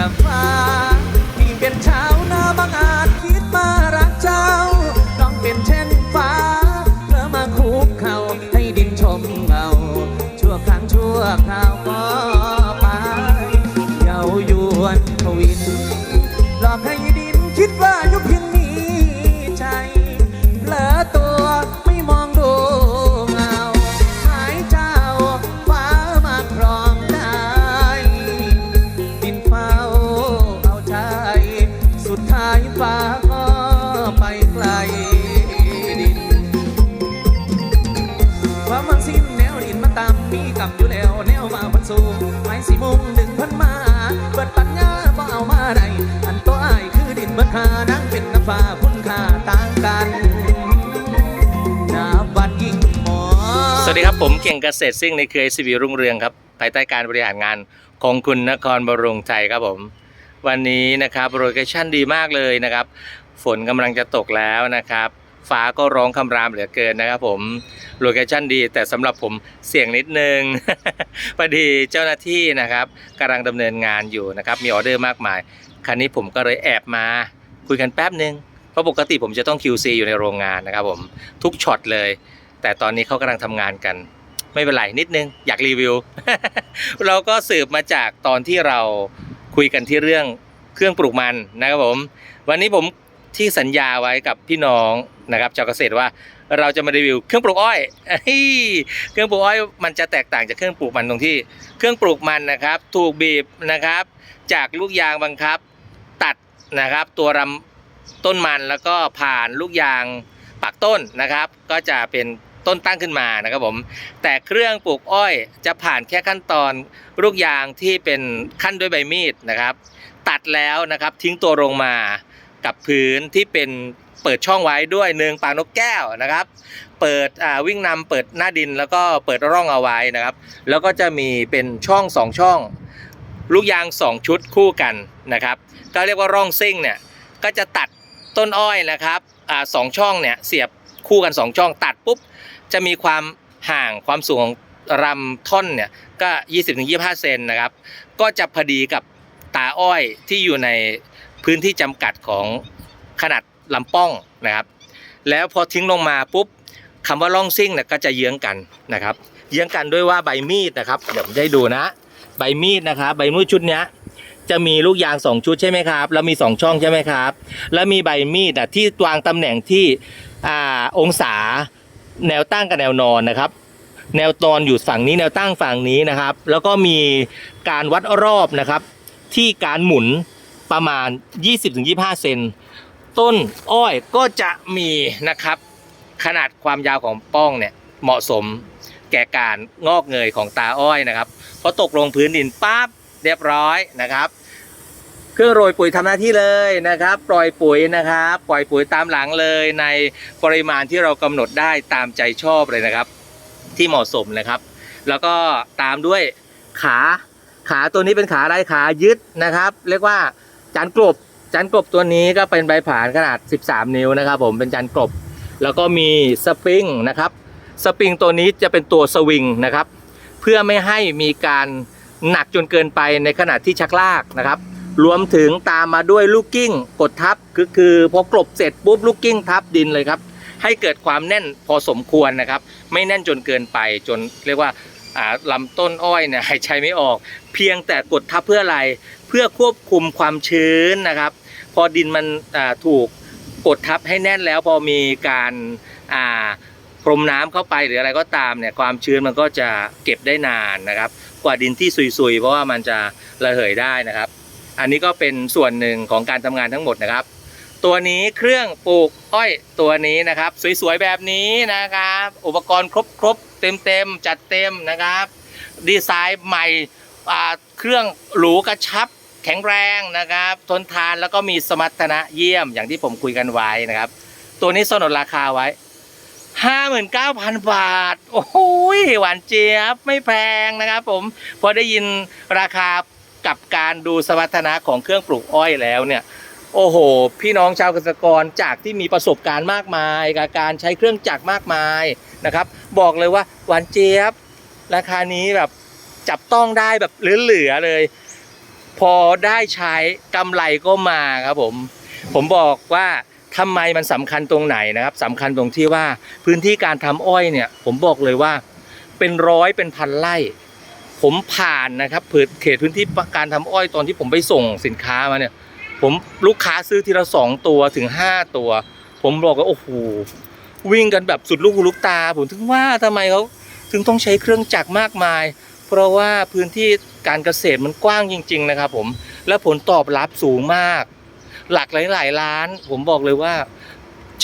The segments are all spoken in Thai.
กับฟ้า ไม้สีมุงดึงพันมาเบิดปัญญาบ่เอามาได้อันตัวอ้ายคือดินเบิดคานังเป็นน้ำฟ้าคุณค่าต่างกันนาบัดยิ่งหมอสวัสดีครับผมเก่งเกษตรซิ่งในเครือซีวีรุ่งเรืองครับภายใต้การบริหารงานของคุณนครบรุงใจครับผม วันนี้นะครับโลเคชั่นดีมากเลยนะครับ ฝนกำลังจะตกแล้วนะครับ ฟ้าก็ร้องคำรามเหลือเกินนะครับผม โลเคชั่นดี แต่สำหรับผมเสี่ยงนิดนึงพอดีเจ้าหน้าที่นะครับกำลังดำเนินงานอยู่นะครับ มีออเดอร์มากมายครั้นี้ผมก็เลยแอบมาคุยกันแป๊บนึงเพราะปกติผมจะต้อง QC อยู่ในโรงงานนะครับผมทุกช็อตเลย แต่ตอนนี้เขากำลังทำงานกัน ไม่เป็นไรนิดนึง อยากรีวิว เราก็สืบมาจากตอนที่เราคุยกันที่เรื่องเครื่องปลูกมันนะครับผม วันนี้ผม ที่สัญญาไว้กับพี่น้องนะครับชาวเกษตรว่าเราจะมารีวิวเครื่องปลูกอ้อย เครื่องปลูกอ้อยมันจะแตกต่างจากเครื่องปลูกมันตรงที่ เครื่องปลูกมันนะครับ ถูกบีบนะครับ จากลูกยางบังคับ ตัดนะครับ ตัวรำต้นมันแล้วก็ผ่านลูกยางปากต้นนะครับ ก็จะเป็นต้นตั้งขึ้นมานะครับผม แต่เครื่องปลูกอ้อยจะผ่านแค่ขั้นตอนลูกยางที่เป็นขั้นด้วยใบมีดนะครับ ตัดแล้วนะครับทิ้งตัวลงมา กับพื้นที่เป็นเปิดช่องไว้ด้วยเนืองปากนกแก้วนะครับ เปิดวิ่งนำเปิดหน้าดินแล้วก็เปิดร่องเอาไว้นะครับ แล้วก็จะมีเป็นช่องสองช่อง ลูกยางสองชุดคู่กันนะครับ ก็เรียกว่าร่องซิ่งเนี่ยก็จะตัดต้นอ้อยนะครับอสองช่องเนี่ยเสียบคู่กันสองช่องตัดปุ๊บจะมีความห่างความสูงของลำท่อนเนี่ยก็ 20-25 เซนนะครับ ก็จะพอดีกับตาอ้อยที่อยู่ใน พื้นที่จำกัดของขนาดลำป้องนะครับ แล้วพอทิ้งลงมาปุ๊บคำว่าล่องซิ่งเนี่ยก็จะเยื้องกันนะครับ เยื้องกันด้วยว่าใบมีดนะครับเดี๋ยวผมจะให้ดูนะ ใบมีดนะครับใบมีดชุดเนี้ยจะมีลูกยางสองชุดใช่ไหมครับ แล้วมีสองช่องใช่ไหมครับ แล้วมีใบมีดอะที่วางตำแหน่งที่อ่าองศาแนวตั้งกับแนวนอนนะครับ แนวนอนอยู่ฝั่งนี้แนวตั้งฝั่งนี้นะครับ แล้วก็มีการวัดรอบนะครับ ที่การหมุน ประมาณ 20-25 เซนต้นอ้อยก็จะมีนะครับ ขนาดความยาวของป้องเนี่ยเหมาะสมแก่การงอกเงยของตาอ้อยนะครับพอตกลงพื้นดินปั๊บเรียบร้อยนะครับ เครื่องโรยปุ๋ยทำหน้าที่เลยนะครับ ปล่อยปุ๋ยนะครับ ปล่อยปุ๋ยตามหลังเลยในปริมาณที่เรากำหนดได้ตามใจชอบเลยนะครับ ที่เหมาะสมนะครับ แล้วก็ตามด้วยขาขาตัวนี้เป็นขาอะไรขายึดนะครับ เรียกว่า จานกลบจานกลบตัวนี้ก็เป็นใบผานขนาด 13 นิ้วนะครับผมเป็นจานกลบ แล้วก็มีสปริงนะครับสปริงตัวนี้จะเป็นตัวสวิงนะครับ เพื่อไม่ให้มีการหนักจนเกินไปในขณะที่ชักลากนะครับ รวมถึงตามมาด้วยลูกกิ้ง กดทับคือคือพอกลบเสร็จปุ๊บลูกกิ้งทับดินเลยครับ ให้เกิดความแน่นพอสมควรนะครับ ไม่แน่นจนเกินไปจนเรียกว่าอ่า ลำต้นอ้อยเนี่ยหายใจไม่ออก เพียงแต่กดทับเพื่ออะไรเพื่อควบคุมความชื้นนะครับ พอดินมันถูกกดทับให้แน่นแล้วพอมีการพรมน้ำเข้าไปหรืออะไรก็ตามเนี่ยความชื้นมันก็จะเก็บได้นานนะครับ กว่าดินที่ซุยๆ เพราะว่ามันจะระเหยได้นะครับ อันนี้ก็เป็นส่วนหนึ่งของการทำงานทั้งหมดนะครับ ตัวนี้เครื่องปลูกอ้อยตัวนี้นะครับ สวยๆแบบนี้นะครับ อุปกรณ์ครบๆ เต็มๆจัดเต็มนะครับ ดีไซน์ใหม่เครื่องหรูกระชับแข็งแรงนะครับ ทนทานแล้วก็มีสมรรถนะเยี่ยมอย่างที่ผมคุยกันไว้นะครับ ตัวนี้สนนราคาไว้ 59,000 บาท โอ้โหหวานเจี๊ยบไม่แพงนะครับผมพอได้ยินราคากับการดูสมรรถนะของเครื่องปลูกอ้อยแล้วเนี่ย โอ้โห พี่น้องชาวเกษตรกรจากที่มีประสบการณ์มากมายกับการใช้เครื่องจักรมากมายนะครับ บอกเลยว่าหวานเจี๊ยบ ราคานี้แบบจับต้องได้แบบเหลือๆเลย พอได้ใช้กำไรก็มาครับผม ผมบอกว่าทำไมมันสำคัญตรงไหนนะครับสำคัญตรงที่ว่าพื้นที่การทำอ้อยเนี่ย ผมบอกเลยว่าเป็นร้อยเป็นพันไร่ผมผ่านนะครับเผื่อเขตพื้นที่การทำอ้อยตอนที่ผมไปส่งสินค้ามาเนี่ย ผมลูกค้าซื้อทีละสองตัวถึงห้าตัว ผมบอกว่าโอ้โหวิ่งกันแบบสุดลูกหูลูกตา ผมถึงว่าทำไมเขาถึงต้องใช้เครื่องจักรมากมาย เพราะว่าพื้นที่การเกษตรมันกว้างจริง ๆ นะครับผมและผลตอบรับสูงมาก หลักหลายๆล้าน ผมบอกเลยว่า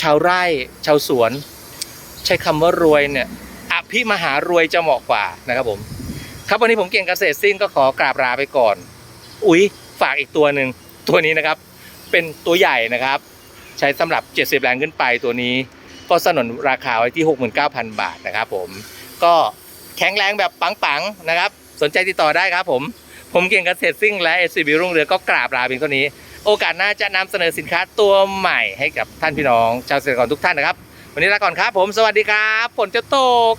ชาวไร่ชาวสวน ใช้คำว่ารวยเนี่ยอภิมหารวยจะเหมาะกว่านะครับผม ครับวันนี้ผมเก่งเกษตรสิ้นก็ขอกราบลาไปก่อน อุ๊ย ฝากอีกตัวหนึ่ง ตัวนี้นะครับ เป็นตัวใหญ่นะครับ ใช้สำหรับ 70 แรงขึ้นไปตัวนี้ ก็สนนราคาไว้ที่ 69,000 บาทนะครับผมก็แข็งแรงแบบปังๆนะครับ สนใจติดต่อได้ครับผม ผมเก่งเกษตรซิ่งและ SCB รุ่งเรือก็กราบลาเพียงเท่านี้ โอกาสหน้าจะนำเสนอสินค้าตัวใหม่ให้กับท่านพี่น้อง ชาวเกษตรกรทุกท่านนะครับ วันนี้ลาก่อนครับผมสวัสดีครับฝนจะตก